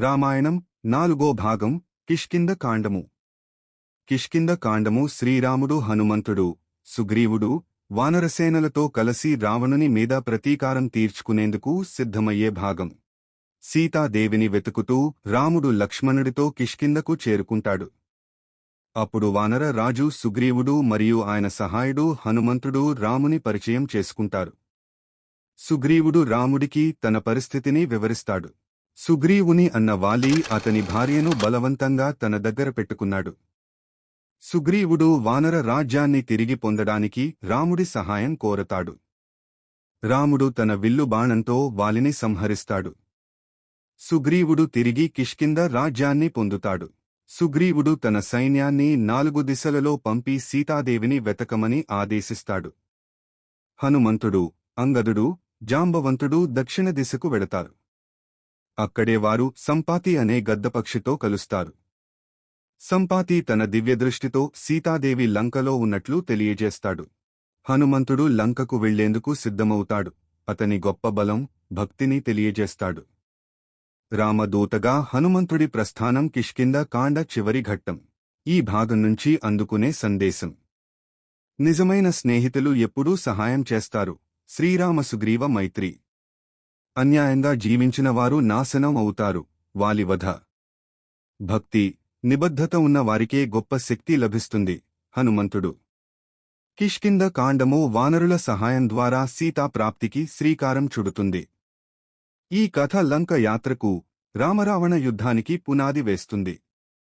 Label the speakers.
Speaker 1: రామాయణం నాలుగో భాగం కిష్కింద కాండము. కిష్కింద కాండము శ్రీరాముడు హనుమంతుడు సుగ్రీవుడు వానరసేనలతో కలసి రావణుని మీద ప్రతీకారం తీర్చుకునేందుకు సిద్ధమయ్యే భాగం. సీతాదేవిని వెతుకుతూ రాముడు లక్ష్మణుడితో కిష్కిందకు చేరుకుంటాడు. అప్పుడు వానర రాజు సుగ్రీవుడు మరియు ఆయన సహాయుడు హనుమంతుడు రాముని పరిచయం చేసుకుంటారు. సుగ్రీవుడు రాముడికి తన పరిస్థితిని వివరిస్తాడు. సుగ్రీవుని అన్న వాలి అతని భార్యను బలవంతంగా తన దగ్గర పెట్టుకున్నాడు. సుగ్రీవుడు వానర రాజ్యాన్ని తిరిగి పొందడానికి రాముడి సహాయం కోరతాడు. రాముడు తన విల్లు బాణంతో వాలిని సంహరిస్తాడు. సుగ్రీవుడు తిరిగి కిష్కింద రాజ్యాన్ని పొందుతాడు. సుగ్రీవుడు తన సైన్యాన్ని నాలుగు దిశలలో పంపి సీతాదేవిని వెతకమని ఆదేశిస్తాడు. హనుమంతుడు అంగదుడు జాంబవంతుడు దక్షిణ దిశకు వెడతారు. అక్కడే వారు సంపాతి అనే గద్దపక్షితో కలుస్తారు. సంపాతి తన దివ్యదృష్టితో సీతాదేవి లంకలో ఉన్నట్లు తెలియజేస్తాడు. హనుమంతుడు లంకకు వెళ్ళేందుకు సిద్ధమవుతాడు. అతని గొప్ప బలం భక్తిని తెలియజేస్తాడు. రామదూతగా హనుమంతుడి ప్రస్థానం కిష్కింద కాండ చివరి ఘట్టం. ఈ భాగం నుంచి అందుకునే సందేశం. నిజమైన స్నేహితులు ఎప్పుడూ సహాయం చేస్తారు. శ్రీరామ సుగ్రీవ మైత్రి. అన్యాయంగా జీవించిన వారు నాశనం అవుతారు. వాలివధ భక్తి నిబద్ధత ఉన్న వారికే గొప్ప శక్తి లభిస్తుంది. హనుమంతుడు. కిష్కింద కాండము వానరుల సహాయం ద్వారా సీతా ప్రాప్తికి శ్రీకారం చుడుతుంది. ఈ కథ లంక యాత్రకు రామరావణ యుద్ధానికి పునాది వేస్తుంది.